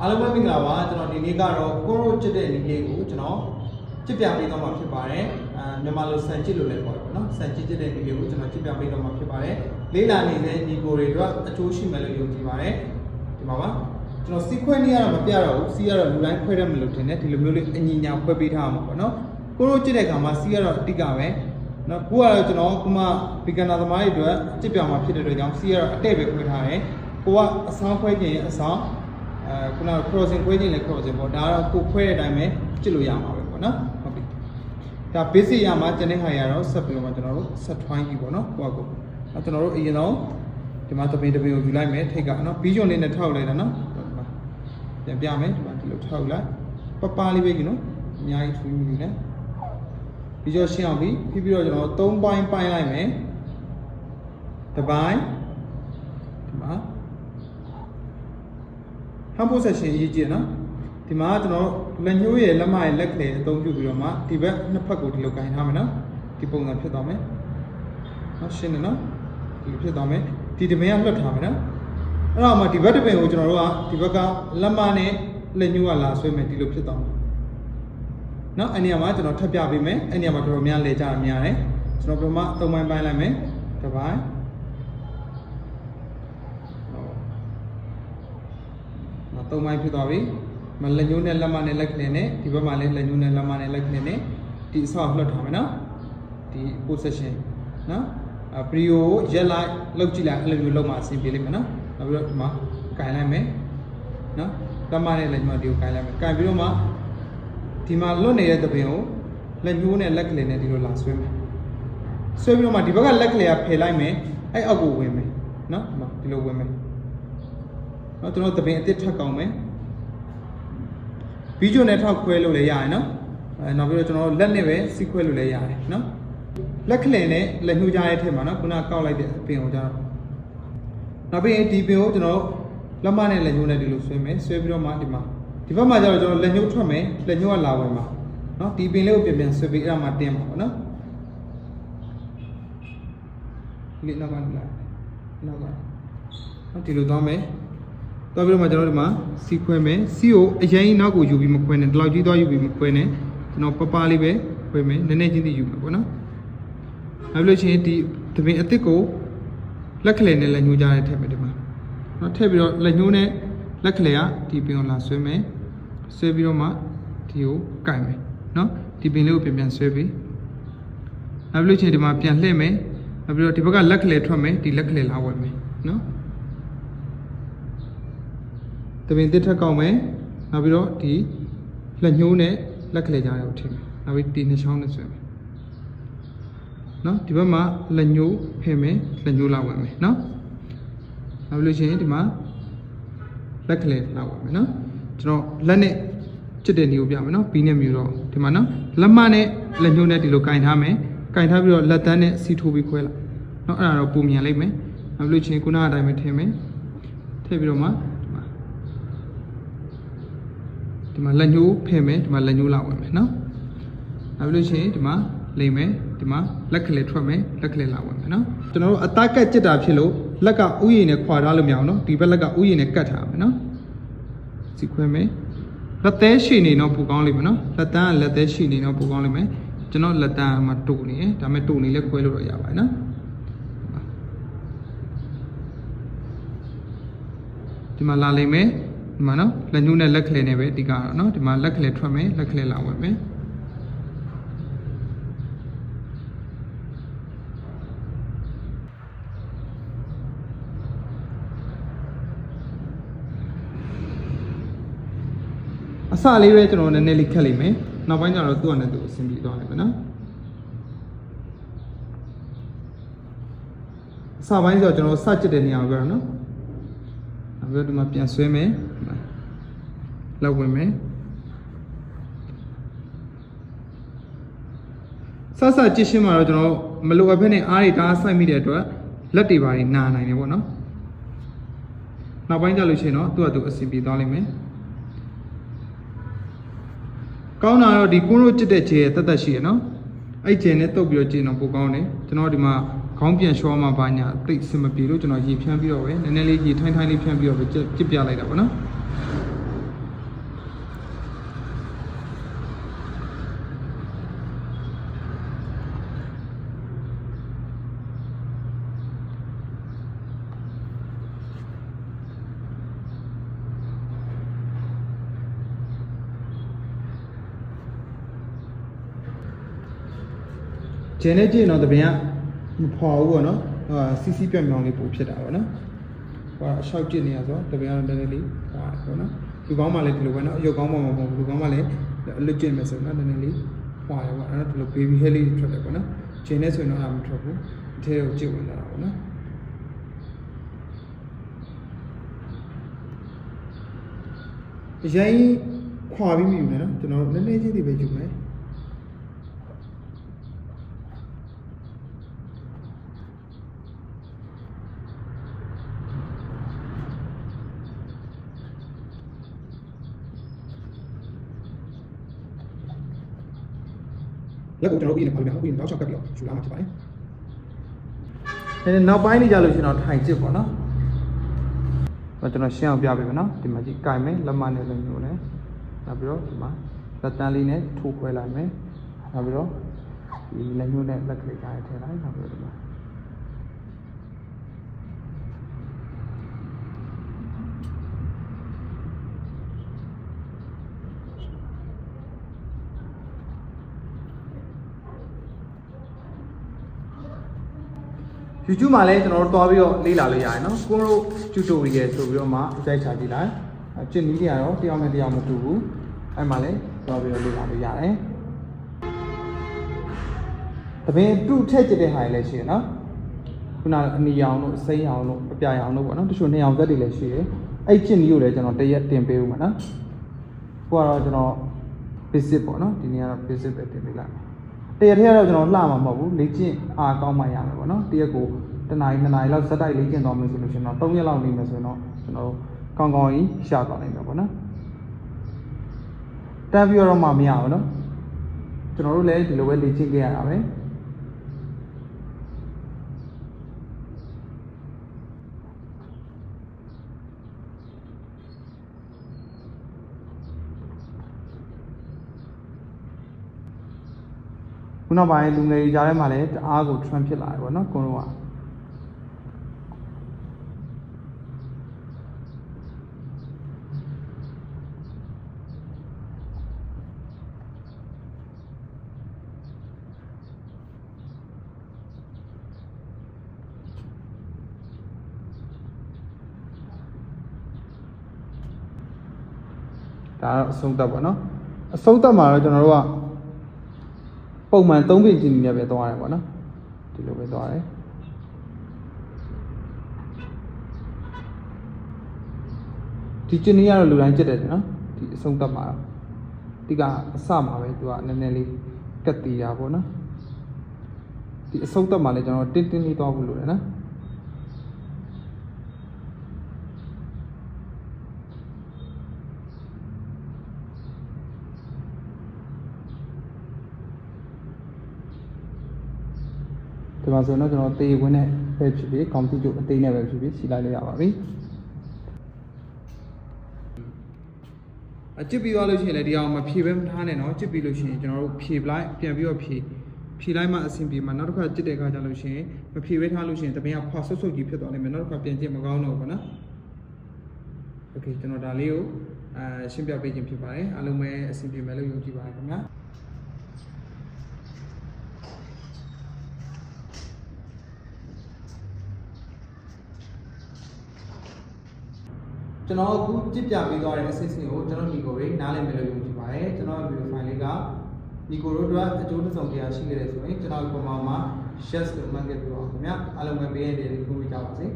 အားလုံးပဲမင်္ဂလာပါကျွန်တော်ဒီနေ့ကတော့ကိုရိုချစ်တဲ့ဒီလေးကိုကျွန်တော်ချစ်ပြပေးတော့မှာဖြစ်ပါတယ်အာမြန်မာလိုစံချစ်လို့လည်းခေါ်တယ်ပေါ့နော်စံချစ်ချစ်တဲ့ဒီလေးကိုကျွန်တော်ချစ်ပြပေးတော့မှာဖြစ်ပါတယ်လေးလာနေတဲ့ညီကိုတွေအတွက်အကျိုးရှိမယ်လို့ယုံကြည်ပါတယ်ဒီမှာပါကျွန်တော်စီခွဲနေရတော့မပြတော့ဘူးစီကတော့လူတိုင်းခွဲရမလို့ထင်တယ်ဒီလိုမျိုးလေးအညီညာခွဲပေးထားမှာပေါ့နော်ကိုရိုချစ်တဲ့ခါမှာစီကတော့အတိတ်ကပဲနော်ကိုကတော့ကျွန်တော်ခုမှဘီကနာသမားတွေအတွက်ချစ်ပြမှာဖြစ်တဲ့အတွက်ကြောင့်စီကတော့အတဲ့ပဲခွဲထားတယ်ကိုကအဆောင်ခွဲခြင်းအဆောင် အဲခုနက crossing ခွဲခြင်းလည်း crossing ပေါ့ဒါကတော့ကိုခွဲတဲ့အတိုင်းပဲကြည့်လို့ရမှာပဲပေါ့နော်ဟုတ်ပြီဒါ basic ရမှာကျန်တဲ့ဟာရတော့ဆက်ပြီးတော့မှကျွန်တော်တို့ဆက်ထွိုင်းကြည့်ပေါ့နော်ကိုကကိုအဲကျွန်တော်တို့အရင်ဆုံးဒီမှာတပင်တပင်ကိုယူလိုက်မယ်ထိတ်ကနော်ဘီဂျွန်လေးနဲ့ထောက်လိုက်တာနော်ဒီမှာပြန်ပြမယ်ဒီမှာဒီလိုထောက်လိုက်ပပလေးပဲကြီးနော်အများကြီးထူးယူနေဘီဂျွန်ရှင်းအောင်ပြီပြီးပြီးတော့ကျွန်တော်၃ပိုင်းပိုင်းလိုက်မယ်တစ်ပိုင်းဒီမှာ ဟမ်ပိုဆက်ရှင်ရေးကြည့်နော်ဒီမှာကျွန်တော်လက်ညှိုးရဲ့လက်မရဲ့လက်ကလေးအသုံးပြုပြီးတော့မှဒီဘက်နှစ်ဖက်ကိုဒီလိုကင်ထားမယ်နော်ဒီပုံစံဖြစ်သွားမယ်နော်ရှင်းတယ်နော်ဒီလိုဖြစ်သွားမယ်ဒီတပင်ကလွတ်ထားမယ်နော်အဲ့တော့မှဒီဘက်တပင်ကိုကျွန်တော်တို့ကဒီဘက်ကလက်မနဲ့လက်ညှိုးကလာဆွဲမယ်ဒီလိုဖြစ်သွားမယ်နော်အဲ့နေရာမှာကျွန်တော်ထပ်ပြပေးမယ်အဲ့နေရာမှာတော်တော်များလဲကြတာများတယ်ကျွန်တော်ပြမသုံးပိုင်းပိုင်းလိုက်မယ်တစ်ပိုင်းဟုတ် တော့ သုံးပိုင်းဖြစ်သွားပြီမလက်ညှိုးနဲ့လက်မနဲ့လက်ကလေးနဲ့ဒီဘက်မှာလည်းလက်ညှိုးနဲ့လက်မနဲ့လက်ကလေးနဲ့ဒီအဆောက်လွှတ်ထားမယ်နော်ဒီ position နော်အပရီယိုရက်လိုက်လောက်ကြည့်လိုက်အဲ့လိုမျိုးလောက်မှအဆင်ပြေလိမ့်မယ်နော်နောက်ပြီးတော့ဒီမှာကင်လိုက်မယ်နော်လက်မနဲ့လက်ညှိုးဒီကိုကင်လိုက်မယ်ကင်ပြီးတော့မှဒီမှာလွတ်နေတဲ့သပင်ကိုလက်ညှိုးနဲ့လက်ကလေးနဲ့ဒီလိုလာဆွဲမယ်ဆွဲပြီးတော့မှဒီဘက်ကလက်ကလေးကဖယ်လိုက်မယ်အဲ့အောက်ကိုဝင်မယ်နော်ဒီမှာဒီလိုဝင်မယ် เนาะကျွန်တော်သပင်အစ်စ်ထပ်ကောင်းမယ်ဗီဒီယိုနဲ့ထောက်ခွဲလို့လည်းရတယ်เนาะအဲနောက်ပြီးတော့ကျွန်တော်လက်နဲ့ပဲစီးခွဲလို့လည်းရတယ်เนาะလက်ကလင်နဲ့လက်ညှိုးကြားရဲ့ထက်မှာเนาะခုနကောက်လိုက်တဲ့အပင်ကိုကျတော့နောက်ပြီးရင်ဒီပင်ကိုကျွန်တော်လက်မနဲ့လက်ညှိုးနဲ့ဒီလိုဆွဲမယ်ဆွဲပြီးတော့မှဒီမှာဒီဘက်မှာကျတော့ကျွန်တော်လက်ညှိုးထွက်မယ်လက်ညှိုးကလာဝင်မှာเนาะဒီပင်လေးကိုပြန်ပြန်ဆွဲပြီးအဲ့ဒါမှတင်းပါပေါ့เนาะဒီနောက်ကနေလာနောက်ကနေနော်ဒီလိုသွားမယ် သွားပြီးတော့မှကျွန်တော်ဒီမှာစီခွဲမယ်စီကိုအရင်နောက်ကိုယူပြီးမခွဲနဲ့ဒီလောက်ကြီးသွားယူပြီးမခွဲနဲ့ကျွန်တော်ပပလေးပဲခွဲမယ်နည်းနည်းချင်းစီယူမယ်ပေါ့နော်နောက်ပြီးလို့ရှိရင်ဒီသပင်အစ်စ်ကိုလက်ကလေးနဲ့လက်ညှိုးကြားနဲ့ထည့်မယ်ဒီမှာနော်ထည့်ပြီးတော့လက်ညှိုးနဲ့လက်ကလေးကဒီပင်ကိုလာဆွဲမယ်ဆွဲပြီးတော့မှဒီကိုကင်မယ်နော်ဒီပင်လေးကိုပြန်ပြန်ဆွဲပြီးနောက်ပြီးလို့ရှိရင်ဒီမှာပြန်လှည့်မယ်နောက်ပြီးတော့ဒီဘက်ကလက်ကလေးထွက်မယ်ဒီလက်ကလေးလာဝယ်မယ်နော် တပင်တစ်ထက်ကောက်မယ်နောက်ပြီးတော့ဒီလက်ညှိုးနဲ့လက်ကလေးကြားတွေကိုထည့်မယ်နောက်ပြီးဒီနှစ်ချောင်းနဲ့ဆွဲမယ်နော်ဒီဘက်မှာလက်ညှိုးဖယ်မယ်လက်ညှိုးလာဝင်မယ်နော်နောက်ပြီးလို့ရှိရင်ဒီမှာလက်ကလေးလာဝင်မယ်နော်ကျွန်တော်လက်နဲ့ချစ်တဲ့နေကိုပြမယ်နော်ဘီနဲ့မြူတော့ဒီမှာနော်လက်မနဲ့လက်ညှိုးနဲ့ဒီလိုကင်ထားမယ်ကင်ထားပြီးတော့လက်သန်းနဲ့စီထိုးပြီးခွဲလိုက်နော်အဲ့ဒါတော့ပုံမြန်လိုက်မယ်နောက်ပြီးလို့ရှိရင်ခုနကအတိုင်းပဲထည့်မယ်ထည့်ပြီးတော့မှ ဒီမှာဒီမှာလက်ညှိုးဖယ်မယ်ဒီမှာလက်ညှိုးလာဝင်မယ်နော်နောက်ပြီးလို့ရှိရင်ဒီမှာလိမ့်မယ်ဒီမှာလက်ကလေးထွက်မယ်လက်ကလေးလာဝင်မယ်နော်ကျွန်တော်တို့အသားကတ်ကြစ်တာဖြစ်လို့လက်ကဥယျာဉ်နဲ့ခွာထားလို့မရအောင်နော်ဒီဘက်လက်ကဥယျာဉ်နဲ့ကတ်ထားမယ်နော်စီခွဲမယ်လက်သေးရှိနေတော့ပူကောင်းလိမ့်မယ်နော်လက်တန်းကလက်သေးရှိနေတော့ပူကောင်းလိမ့်မယ်ကျွန်တော်လက်တန်းမှာတူနေတယ်ဒါပေမဲ့တူနေလဲခွဲလို့တော့ရပါတယ်နော်ဒီမှာလာလိမ့်မယ် ဒီမှာနော်လက်ညှိုးနဲ့လက်ကလေးနဲ့ပဲဒီကတော့နော်ဒီမှာလက်ကလေးထွက်မယ်လက်ကလေးလာဝင်မယ်အစလေးပဲကျွန်တော်နည်းနည်းလေးခက်လိမ့်မယ်နောက်ပိုင်းကျတော့သူ့အနေနဲ့သူအဆင်ပြေသွားလိမ့်မယ်နော်အစပိုင်းကျတော့ကျွန်တော်စကြစ်တဲ့နေရာကိုပြောတော့နော်နောက်ပြီးတော့ဒီမှာပြန်ဆွဲမယ်ဒီမှာ လောက်ဝင်မယ်ဆဆကြည့်ရှင်းမှာတော့ကျွန်တော်မလိုအပ်ဘဲနဲ့အားတွေတားဆိုင်မိတဲ့အတွက်လက်တွေပါတွေနာနိုင်တယ်ပေါ့နော်နောက်ပိုင်းကျလို့ရှိရင်တော့သူ့အတူအဆင်ပြေသွားလိမ့်မယ်ကောင်းတာတော့ဒီကွန်းရိုးကြစ်တဲ့ခြေရဲ့တက်တက်ရှိရနော်အဲ့ခြေနဲ့တုပ်ပြီးတော့ကျင်တော့ပိုကောင်းတယ်ကျွန်တော်ဒီမှာခေါင်းပြန်လျှောမှဘာညာတိတ်စင်မပြေလို့ကျွန်တော်ရေဖြန်းပြီးတော့ပဲနည်းနည်းလေးရေထိုင်းထိုင်းလေးဖြန်းပြီးတော့ပဲကြစ်ပြလိုက်တာပေါ့နော် ဂျင်းနဲ့ကြည့်ရင်တော့တပင်ကမဖော်ဘူးပေါ့နော်ဟိုစီစီပြတ်မြောင်လေးပို့ဖြစ်တာပေါ့နော်ဟိုအရှောက်ကြည့်နေရဆိုတပင်ကတော့နည်းနည်းလေးဟွာပေါ့နော်လူကောင်းမှလည်းဒီလိုပဲနော်အရုပ်ကောင်းမှမဟုတ်ဘူးလူကောင်းမှလည်းအလွတ်ကျင့်မယ်ဆိုတော့နည်းနည်းလေးဟွာရပေါ့အဲ့တော့ဒီလို baby hair လေးထွက်တယ်ပေါ့နော်ဂျင်းနဲ့ဆိုရင်တော့အမထွက်ဘူးအထဲကိုကြည့်ဝင်လာတာပေါ့နော်အရင်ခွာပြီးမြည်မယ်နော်ကျွန်တော်တို့နည်းနည်းချင်းတွေပဲယူမယ် လက်ကိုကျွန်တော်တို့ပြီးနေပါလိမ့်မယ်ဟုတ်ပြီနောက်ချက်ကပ်ပြီးတော့ယူလာမှာဖြစ်ပါတယ်အဲနောက်ပိုင်းနေကြလို့ရှင်တော့ထိုင်ကြည့်ပေါ့နော်ဟောကျွန်တော်ရှင်းအောင်ပြပေးမယ်နော်ဒီမှာကြည့်ကင်မယ်လက်မနဲ့လည်းမျိုးနဲ့နောက်ပြီးတော့ဒီမှာလက်တန်းလေးနဲ့ထိုးခွဲလိုက်မယ်နောက်ပြီးတော့ဒီလက်မျိုးနဲ့လက်ကလေးကြားရထည့်လိုက်နောက်ပြီးတော့ဒီမှာ။ YouTube မှာလည်းကျွန်တော်တို့တွားပြီးတော့လေ့လာလို့ရတယ်နော်ကိုတို့ tutorial ဆိုပြီးတော့မှအကြိုက်ချကြည့်လိုက်အကျင့်နည်းတွေကတော့တရားနဲ့တရားမတူဘူးအဲ့မှာလည်းတွားပြီးတော့လေ့လာလို့ရတယ်တပင်တူထက်ကြတဲ့ဟာတွေလည်းရှိရနော်ခုနကအနီရောင်တို့အစိမ်းရောင်တို့အပြာရောင်တို့ပေါ့နော်တချို့နှစ်ရောင်သက်တွေလည်းရှိတယ်အဲ့ကျင့်နည်းကိုလည်းကျွန်တော်တရက်တင်ပေးဦးမှာနော်ကိုကတော့ကျွန်တော် basic ပေါ့နော်ဒီနေ့ကတော့ basic ပဲတင်ပေးလိုက် တရက်ထဲကတော့ကျွန်တော်လှမှာမဟုတ်ဘူးလေ့ကျင့်အားကောင်းမှရမယ်ပေါ့နော်တရက်ကိုတစ်နာရီနှစ်နာရီလောက်စက်တိုက်လေ့ကျင့်သွားမယ်ဆိုလို့ရှိရင်တော့၃ရက်လောက်နေမယ်ဆိုရင်တော့ကျွန်တော်တို့ကောင်းကောင်းကြီးရှာသွားနိုင်မယ်ပေါ့နော်တန်းပြီးတော့မှမရဘူးနော်ကျွန်တော်တို့လည်းဒီလိုပဲလေ့ကျင့်ခဲ့ရတာပဲခု နောက်ပိုင်းလူငယ်တွေကြားထဲမှာလည်းတအားကို trend ဖြစ်လာတယ်ပေါ့နော်ကိုတို့ကဒါတော့အဆုံးသက်ပေါ့နော်အဆုံးသက်မှာတော့ကျွန်တော်တို့က ပုံမှန်3ပင်ကျင်းနေပဲသွားရတယ်ပေါ့နော်ဒီလိုပဲသွားတယ်ဒီကျင်းကြီးကတော့လူတိုင်းကြက်တယ်နော်ဒီအဆုံးသက်မှာတော့ဒီကအစမှာပဲသူကနည်းနည်းလေးကက်တီတာပေါ့နော်ဒီအဆုံးသက်မှာလည်းကျွန်တော်တင်းတင်းလေးသွားဖို့လိုတယ်နော် ဒီမှာဆိုတော့ကျွန်တော်တေဝင်းနဲ့ပဲဖြစ်ဖြစ်ကောင်းတိကျအသေးနဲ့ပဲဖြစ်ဖြစ်စီလိုက်လို့ရပါပြီအချစ်ပြီးသွားလို့ရှိရင်လည်းဒီအောင်မဖြေပဲမထားနဲ့เนาะချစ်ပြီးလို့ရှိရင်ကျွန်တော်တို့ဖြေပလိုက်ပြန်ပြီးတော့ဖြေဖြေလိုက်မှအဆင်ပြေမှာနောက်တစ်ခါချစ်တဲ့အခါကျလို့ရှိရင်မဖြေပဲထားလို့ရှိရင်တပင်ကဖွာဆုပ်ဆုပ်ကြီးဖြစ်သွားလိမ့်မယ်နောက်တစ်ခါပြန်ကြည့်မကောင်းတော့ဘူးပေါ့နော်โอเคကျွန်တော်ဒါလေးကိုအာရှင်းပြပေးခြင်းဖြစ်ပါတယ်အားလုံးပဲအဆင်ပြေမယ်လို့ယုံကြည်ပါတယ်ခင်ဗျာ ကျွန်တော်အခုကြည့်ပြပေးသွားတဲ့အစစ်အစင်ကိုကျွန်တော်ညီကိုတွေနားလည်မယ်လို့ယုံကြည်ပါတယ်ကျွန်တော်ဗီဒီယိုဖိုင်လေးကညီကိုတို့အတွက်အကျိုးတစ်စုံတရားရှိခဲ့တယ်ဆိုရင်ကျွန်တော်ဒီပုံမှာ share လို့မှတ်ခဲ့ပြီးတော့ခင်ဗျအားလုံးပဲပေးရတဲ့ဒီခုကြပါစေ